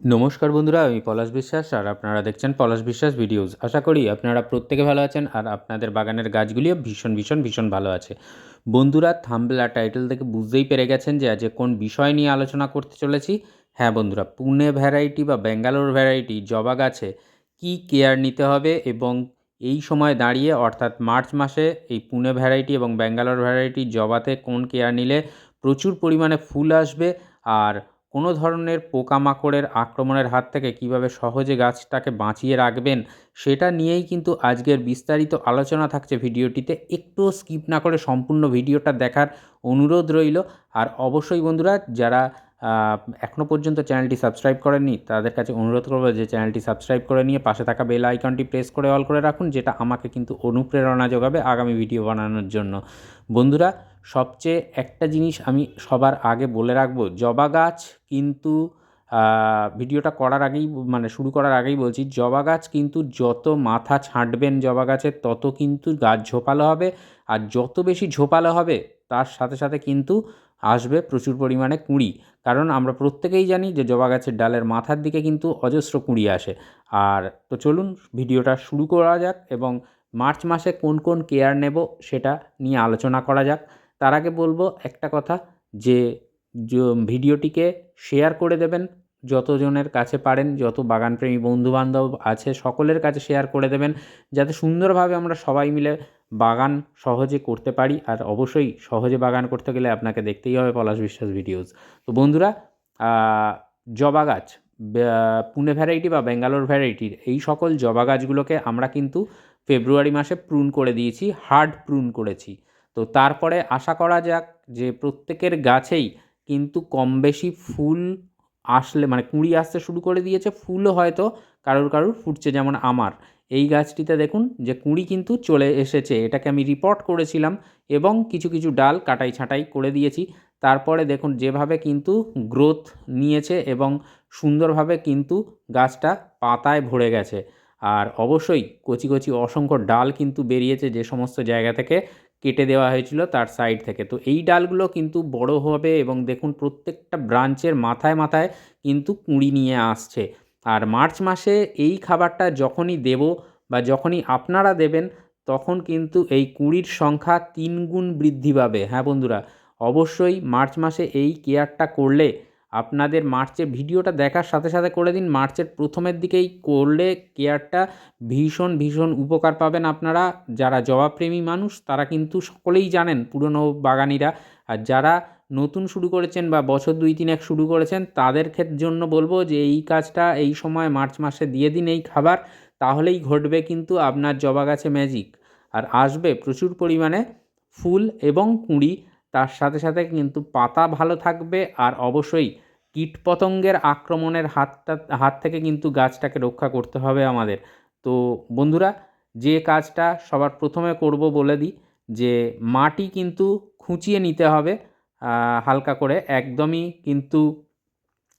নমস্কার বন্ধুরা, আমি পলাশ বিশ্বাস আর আপনারা দেখছেন পলাশ বিশ্বাস ভিডিওস। আশা করি আপনারা প্রত্যেকে ভালো আছেন আর আপনাদের বাগানের গাছগুলিও ভীষণ ভীষণ ভীষণ ভালো আছে। বন্ধুরা থাম্বল টাইটেল থেকে বুঝতেই পেরে গেছেন যে আজকে কোন বিষয় নিয়ে আলোচনা করতে চলেছি। হ্যাঁ বন্ধুরা, পুনে ভ্যারাইটি বা ব্যাঙ্গালোর ভ্যারাইটি জবা গাছে কি কেয়ার নিতে হবে এবং এই সময় দাঁড়িয়ে, অর্থাৎ মার্চ মাসে এই পুনে ভ্যারাইটি এবং ব্যাঙ্গালোর ভ্যারাইটি জবাতে কোন কেয়ার নিলে প্রচুর পরিমাণে ফুল আসবে আর কোনো ধরনের পোকামাকড়ের আক্রমণের হাত থেকে কীভাবে সহজে গাছটাকে বাঁচিয়ে রাখবেন, সেটা নিয়েই কিন্তু আজকের বিস্তারিত আলোচনা থাকছে ভিডিওটিতে। একটুও স্কিপ না করে সম্পূর্ণ ভিডিওটা দেখার অনুরোধ রইল। আর অবশ্যই বন্ধুরা, যারা এখনও পর্যন্ত চ্যানেলটি সাবস্ক্রাইব করেননি, তাদের কাছে অনুরোধ করব যে চ্যানেলটি সাবস্ক্রাইব করে নিয়ে পাশে থাকা বেল আইকনটি প্রেস করে অল করে রাখুন, যেটা আমাকে কিন্তু অনুপ্রেরণা যোগাবে আগামী ভিডিও বানানোর জন্য। বন্ধুরা সবচেয়ে একটা জিনিস আমি সবার আগে বলে রাখব, জবা গাছ কিন্তু ভিডিওটা করার আগেই মানে শুরু করার আগেই বলছি, জবা গাছ কিন্তু যত মাথা ছাঁটবেন জবা গাছের তত কিন্তু গাছ ঝোপালো হবে আর যত বেশি ঝোপালো হবে, তার সাথে সাথে কিন্তু আসবে প্রচুর পরিমাণে কুঁড়ি। কারণ আমরা প্রত্যেকেই জানি যে জবা গাছের ডালের মাথার দিকে কিন্তু অজস্র কুঁড়ি আসে। আর তো চলুন ভিডিওটা শুরু করা যাক এবং মার্চ মাসে কোন কোন কেয়ার নেব সেটা নিয়ে আলোচনা করা যাক। তার আগে বলব একটা কথা, যে ভিডিওটিকে শেয়ার করে দেবেন, যতজনের কাছে পারেন, যত বাগানপ্রেমী বন্ধুবান্ধব আছে, সকলের কাছে শেয়ার করে দেবেন, যাতে সুন্দরভাবে আমরা সবাই মিলে বাগান সহজে করতে পারি, আর অবশ্যই সহজে বাগান করতে গেলে আপনাকে দেখতেই হবে পলাশ বিশ্বাস ভিডিওস। তো বন্ধুরা জবা গাছ পুনে ভ্যারাইটি বা ব্যাঙ্গালোর ভ্যারাইটির এই সকল জবা গাছগুলোকে আমরা কিন্তু ফেব্রুয়ারি মাসে প্রুন করে দিয়েছি হার্ড প্রুন করেছি। তো তারপরে আশা করা যাক যে প্রত্যেকের গাছেই কিন্তু কম বেশি ফুল আসলে মানে কুঁড়ি আসতে শুরু করে দিয়েছে, ফুলও হয়তো কারোর কারোর ফুটছে, যেমন আমার। এই গাছটিতে দেখুন যে কুঁড়ি কিন্তু চলে এসেছে, এটাকে আমি রিপোর্ট করেছিলাম এবং কিছু কিছু ডাল কাটাই ছাঁটাই করে দিয়েছি। তারপরে দেখুন যেভাবে কিন্তু গ্রোথ নিয়েছে এবং সুন্দরভাবে কিন্তু গাছটা পাতায় ভরে গেছে। আর অবশ্যই কচি কচি অসংখ্য ডাল কিন্তু বেরিয়েছে যে সমস্ত জায়গা থেকে। কেটে দেওয়া হয়েছিল তার সাইড থেকে। তো এই ডালগুলো কিন্তু বড় হবে এবং দেখুন প্রত্যেকটা ব্রাঞ্চের মাথায় মাথায় কিন্তু কুঁড়ি নিয়ে আসছে। আর মার্চ মাসে এই খাবারটা যখনই দেব বা যখনই আপনারা দেবেন, তখন কিন্তু এই কুঁড়ির সংখ্যা তিন গুণ বৃদ্ধি পাবে। হ্যাঁ বন্ধুরা, অবশ্যই মার্চ মাসে এই কেয়ারটা করলে আপনাদের মার্চের ভিডিওটা দেখার সাথে সাথে করে দিন। মার্চের প্রথমের দিকেই করলে কেয়ারটা ভীষণ ভীষণ উপকার পাবেন আপনারা। যারা জবাপ্রেমী মানুষ, তারা কিন্তু সকলেই জানেন পুরনো বাগানিরা। আর যারা নতুন শুরু করেছেন বা বছর দুই, তিন এক শুরু করেছেন, তাদের ক্ষেত্র জন্য বলব যে এই কাজটা এই সময় মার্চ মাসে দিয়ে দিন এই খাবার, তাহলেই ঘটবে কিন্তু আপনার জবা গাছে ম্যাজিক। আর আসবে প্রচুর পরিমাণে ফুল এবং কুঁড়ি, তার সাথে সাথে কিন্তু পাতা ভালো থাকবে। আর অবশ্যই কীটপতঙ্গের আক্রমণের হাতটা, হাত থেকে কিন্তু গাছটাকে রক্ষা করতে হবে আমাদের। তো বন্ধুরা, যে কাজটা সবার প্রথমে করব বলে দিই, যে মাটি কিন্তু খুঁচিয়ে নিতে হবে হালকা করে। একদমই কিন্তু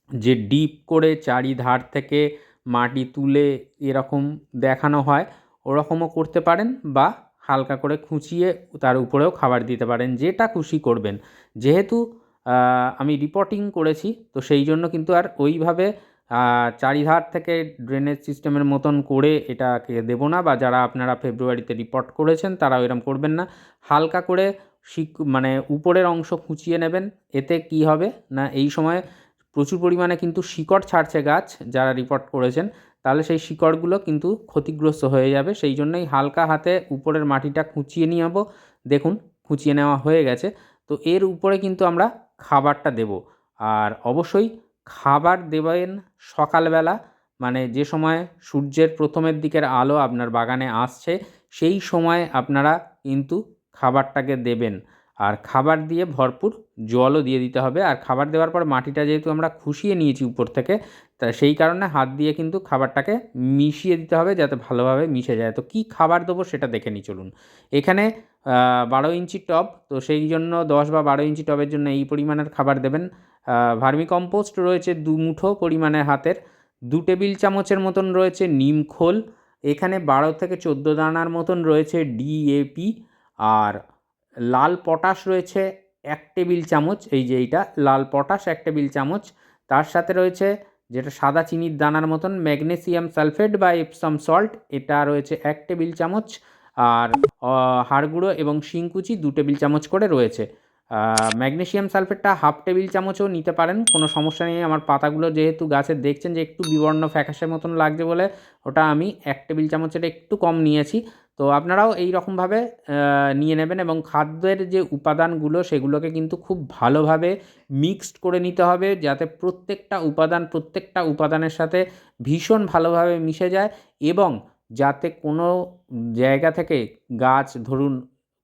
যে ডিপ করে চারিধার থেকে মাটি তুলে এরকম দেখানো হয়, ওরকমও করতে পারেন বা হালকা করে খুঁচিয়ে তার উপরেও খাবার দিতে পারেন, যেটা খুশি করবেন। যেহেতু আমি রিপোর্টিং করেছি। তো সেই জন্য কিন্তু আর ওইভাবে চারিধার থেকে ড্রেনেজ সিস্টেমের মতন করে এটাকে দেবো না বা যারা আপনারা ফেব্রুয়ারিতে রিপোর্ট করেছেন তারা এরম করবেন না। হালকা করে শিক মানে উপরের অংশ খুঁচিয়ে নেবেন। এতে কি হবে? না, এই সময় প্রচুর পরিমাণে কিন্তু শিকড় ছাড়ছে গাছ যারা রিপোর্ট করেছেন। তাহলে সেই শিকড়গুলো কিন্তু ক্ষতিগ্রস্ত হয়ে যাবে। সেই জন্যই হালকা হাতে উপরের মাটিটা খুঁচিয়ে নিয়ে দেখুন, খুঁচিয়ে নেওয়া হয়ে গেছে। তো এর উপরে কিন্তু আমরা খাবারটা দেব। আর অবশ্যই খাবার দেবেন সকালবেলা মানে যে সময় সূর্যের প্রথমের দিকের আলো আপনার বাগানে আসছে, সেই সময় আপনারা কিন্তু খাবারটাকে দেবেন। আর খাবার দিয়ে ভরপুর জলও দিয়ে দিতে হবে। আর খাবার দেওয়ার পর মাটিটা যেহেতু আমরা খুশিয়ে নিয়েছি উপর থেকে, তা সেই কারণে হাত দিয়ে কিন্তু খাবারটাকে মিশিয়ে দিতে হবে যাতে ভালোভাবে মিশে যায়। তো কী খাবার দেবো সেটা দেখে নিই, চলুন। এখানে বারো ইঞ্চি টব। তো সেই জন্য দশ বা বারো ইঞ্চি টবের জন্য এই পরিমাণের খাবার দেবেন। ভার্মি কম্পোস্ট রয়েছে দু মুঠো পরিমাণে হাতের। দু টেবিল চামচের মতন রয়েছে নিম খোল। এখানে বারো থেকে চোদ্দ দানার মতন রয়েছে ডিএপি আর লাল পটাশ রয়েছে এক টেবিল চামচ। এই যে এইটা, লাল পটাশ এক টেবিল চামচ। তার সাথে রয়েছে যেটা সাদা চিনির দানার মতন ম্যাগনেসিয়াম সালফেট বা এপসাম সল্ট। এটা রয়েছে এক টেবিল চামচ। আর আহ, হাড় গুঁড়ো এবং শিংকুচি দু টেবিল চামচ করে রয়েছে। ম্যাগনেশিয়াম সালফেটটা হাফ টেবিল চামচও নিতে পারেন কোনো সমস্যা নেই। আমার পাতাগুলো যেহেতু গাছের দেখছেন যে একটু বিবর্ণ ফ্যাকাশের মতন লাগছে বলে ওটা আমি এক টেবিল চামচের একটু কম নিয়েছি। তো আপনারাও এই রকমভাবে নিয়ে নেবেন এবং খাদ্যের যে উপাদানগুলো সেগুলোকে কিন্তু খুব ভালোভাবে মিক্সড করে নিতে হবে যাতে প্রত্যেকটা উপাদান প্রত্যেকটা উপাদানের সাথে ভীষণ ভালোভাবে মিশে যায় এবং যাতে কোনো জায়গা থেকে গাছ ধরুন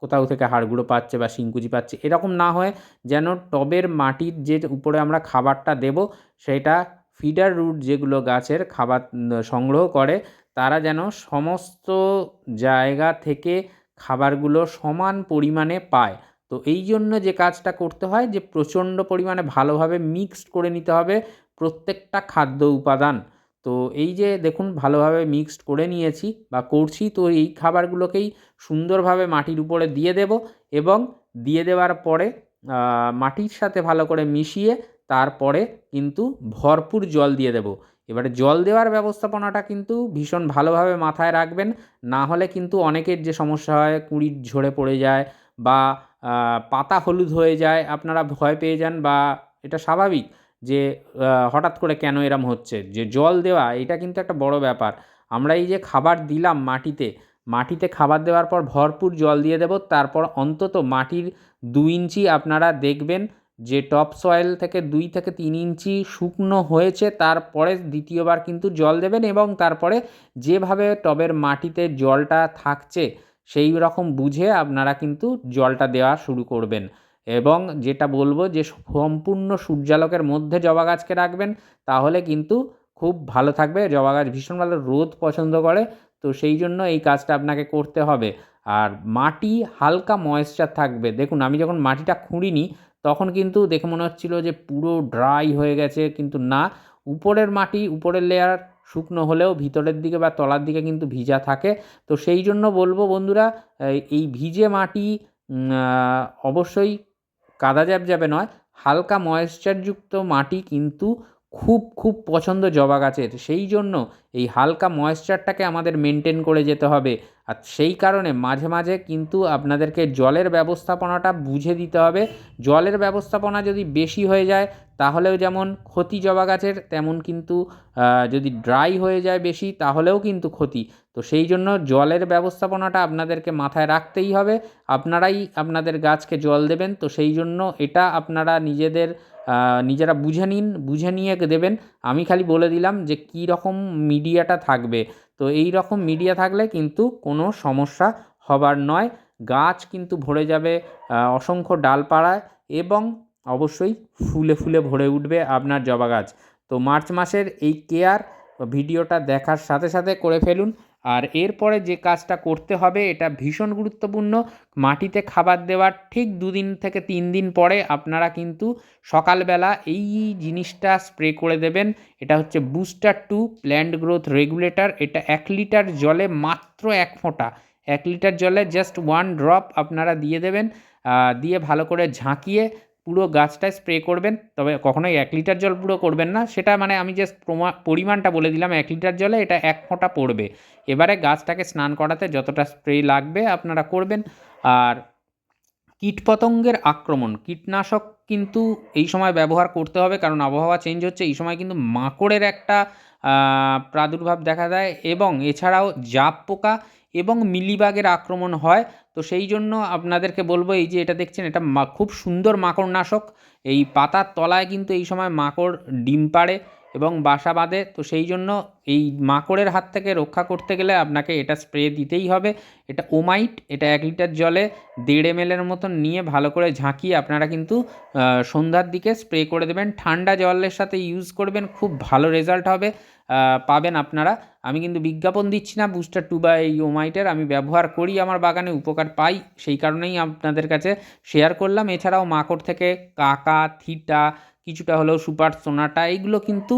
কোথাও থেকে হাড়গুঁড়ো পাচ্ছে বা শিংকুচি পাচ্ছে, এরকম না হয় যেন টবের মাটির যে উপরে আমরা খাবারটা দেব, সেটা ফিডার রুট যেগুলো গাছের খাবার সংগ্রহ করে, তারা যেন সমস্ত জায়গা থেকে খাবারগুলো সমান পরিমাণে পায়। তো এই জন্য যে কাজটা করতে হয় যে প্রচণ্ড পরিমাণে ভালোভাবে মিক্সড করে নিতে হবে প্রত্যেকটা খাদ্য উপাদান। তো এই যে দেখুন ভালোভাবে মিক্সড করে নিয়েছি বা করছি, তো এই খাবারগুলোকেই সুন্দরভাবে মাটির উপরে দিয়ে দেব এবং দিয়ে দেওয়ার পরে মাটির সাথে ভালো করে মিশিয়ে তারপরে কিন্তু ভরপুর জল দিয়ে দেব। এবারে জল দেওয়ার ব্যবস্থাপনাটা কিন্তু ভীষণ ভালোভাবে মাথায় রাখবেন, না হলে কিন্তু অনেকের যে সমস্যা হয়, কুঁড়ির ঝরে পড়ে যায় বা পাতা হলুদ হয়ে যায়, আপনারা ভয় পেয়ে যান বা এটা স্বাভাবিক। যে হঠাৎ করে কেন এরম হচ্ছে? যে, জল দেওয়া, এটা কিন্তু একটা বড় ব্যাপার। আমরা এই যে খাবার দিলাম মাটিতে মাটিতে খাবার দেওয়ার পর ভরপুর জল দিয়ে দেব, তারপর অন্তত মাটির দু ইঞ্চি আপনারা দেখবেন যে, টপ সয়েল থেকে দুই থেকে তিন ইঞ্চি শুকনো হয়েছে, তারপরে দ্বিতীয়বার কিন্তু জল দেবেন এবং তারপরে যেভাবে টবের মাটিতে জলটা থাকছে, সেই রকম বুঝে আপনারা কিন্তু জলটা দেওয়া শুরু করবেন। এবং যেটা বলব যে সম্পূর্ণ সূর্যালোকের মধ্যে জবা গাছকে রাখবেন, তাহলে কিন্তু খুব ভালো থাকবে। জবা গাছ ভীষণ ভালো রোদ পছন্দ করে, তো সেই জন্য এই কাজটা আপনাকে করতে হবে। আর মাটি হালকা ময়েশ্চার থাকবে। দেখুন, আমি যখন মাটিটা খুঁড়িনি, তখন কিন্তু দেখে মনে হচ্ছিল যে পুরো ড্রাই হয়ে গেছে, কিন্তু না। উপরের মাটি, উপরের লেয়ার শুকনো হলেও ভিতরের দিকে বা তলার দিকে কিন্তু ভিজা থাকে। তো সেই জন্য বলব বন্ধুরা, এই- ভিজে মাটি অবশ্যই কাদা জ্যাব যাবে নয় হালকা ময়েশ্চারযুক্ত মাটি কিন্তু খুব খুব পছন্দ জবা গাছের। সেই জন্য এই হালকা ময়েশ্চারটাকে আমাদের মেনটেন করে যেতে হবে। আর সেই কারণে মাঝে মাঝে কিন্তু আপনাদেরকে জলের ব্যবস্থাপনাটা বুঝে দিতে হবে। জলের ব্যবস্থাপনা যদি বেশি হয়ে যায়, তাহলেও যেমন ক্ষতি জবা গাছের, তেমন কিন্তু যদি ড্রাই হয়ে যায় বেশি, তাহলেও কিন্তু ক্ষতি। তো সেই জন্য জলের ব্যবস্থাপনাটা আপনাদেরকে মাথায় রাখতেই হবে। আপনারাই আপনাদের গাছকে জল দেবেন। তো সেই জন্য এটা আপনারা নিজেদের নিজেরা বুঝে নিন, বুঝে নিয়ে দেবেন। আমি খালি বলে দিলাম যে কী রকম মিডিয়াটা থাকবে। তো এই রকম মিডিয়া থাকলে কিন্তু কোনো সমস্যা হবার নয়। গাছ কিন্তু ভরে যাবে অসংখ্য ডালপাড়ায় এবং অবশ্যই ফুলে ফুলে ভরে উঠবে আপনার জবা গাছ। তো মার্চ মাসের এই কেয়ার ভিডিওটা দেখার সাথে সাথে করে ফেলুন। আর এরপরে যে কাজটা করতে হবে, এটা ভীষণ গুরুত্বপূর্ণ। মাটিতে খাবার দেওয়ার ঠিক দুদিন থেকে তিন দিন পরে আপনারা কিন্তু সকালবেলা এই জিনিসটা স্প্রে করে দেবেন। এটা হচ্ছে booster to plant growth regulator. এটা এক লিটার জলে মাত্র এক ফোঁটা। এক লিটার জলে জাস্ট ওয়ান ড্রপ আপনারা দিয়ে দেবেন। দিয়ে ভালো করে ঝাঁকিয়ে পুরো গাছটায় স্প্রে করবেন, তবে কখনোই এক লিটার জল পুরো করবেন না। সেটা মানে আমি জাস্ট পরিমাণটা বলে দিলাম, এক লিটার জলে এটা এক ফোঁটা পড়বে। এবারে গাছটাকে স্নান করাতে যতটা স্প্রে লাগবে আপনারা করবেন। আর কীটপতঙ্গের আক্রমণ, কীটনাশক কিন্তু এই সময় ব্যবহার করতে হবে, কারণ আবহাওয়া চেঞ্জ হচ্ছে, এই সময় কিন্তু মাকড়ের একটা প্রাদুর্ভাব দেখা দেয়। এবং এছাড়াও জাপ পোকা এবং মিলিবাগের আক্রমণ হয়। তো সেই জন্য আপনাদেরকে বলব, এই যে এটা দেখছেন, এটা খুব সুন্দর মাকড় নাশক এই পাতার তলায় কিন্তু এই সময় মাকড় ডিম পাড়ে এবং বাসা বাঁধে। তো সেই জন্য এই মাকড়ের হাত থেকে রক্ষা করতে গেলে আপনাকে এটা স্প্রে দিতেই হবে। এটা ওমাইট, এটা এক লিটার জলে দেড় এম মতন নিয়ে ভালো করে ঝাঁকিয়ে আপনারা কিন্তু সন্ধ্যার দিকে স্প্রে করে দেবেন। ঠান্ডা জলের সাথে ইউজ করবেন, খুব ভালো রেজাল্ট হবে। পাবেন আপনারা। আমি কিন্তু বিজ্ঞাপন দিচ্ছি না বুস্টার টু বা এই ওমাইটের আমি ব্যবহার করি, আমার বাগানে উপকার পাই, সেই কারণেই আপনাদের কাছে শেয়ার করলাম। এছাড়াও মাকড় থেকে কাকা, থিটা, কিছুটা হলেও সুপার সোনাটা, এইগুলো কিন্তু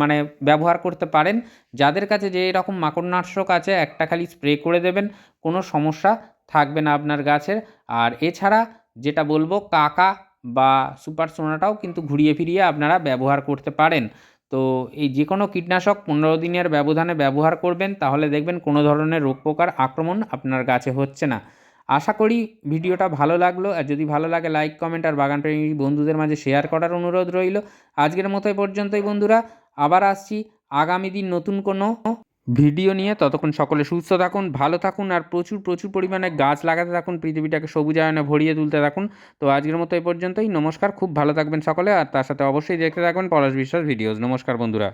মানে ব্যবহার করতে পারেন। যাদের কাছে যে এরকম মাকড়নাশক আছে, একটা খালি স্প্রে করে দেবেন, কোনো সমস্যা থাকবে না আপনার গাছের। আর এছাড়া যেটা বলব, কাকা বা সুপার সোনাটাও কিন্তু ঘুরিয়ে ফিরিয়ে আপনারা ব্যবহার করতে পারেন। তো এই যে কোনো কীটনাশক পনেরো দিনের ব্যবধানে ব্যবহার করবেন, তাহলে দেখবেন কোনো ধরনের রোগ পোকার আক্রমণ আপনার গাছে হচ্ছে না। আশা করি ভিডিওটা ভালো লাগল, আর যদি ভালো লাগে, লাইক, কমেন্ট, আর বাগান প্রেমী বন্ধুদের মাঝে শেয়ার করার অনুরোধ রইল। আজকের মতো পর্যন্তই বন্ধুরা, আবার আসছি আগামী দিন নতুন কোনো ভিডিও নিয়ে ততক্ষণ সকলে সুস্থ থাকুন, ভালো থাকুন আর প্রচুর প্রচুর পরিমাণে গাছ লাগাতে থাকুন, পৃথিবীটাকে সবুজায়নে ভরিয়ে তুলতে থাকুন। তো আজকের মতো এই পর্যন্তই, নমস্কার, খুব ভালো থাকবেন সকলে আর তার সাথে অবশ্যই দেখতে থাকবেন পলাশ বিশ্বাস ভিডিওস নমস্কার বন্ধুরা।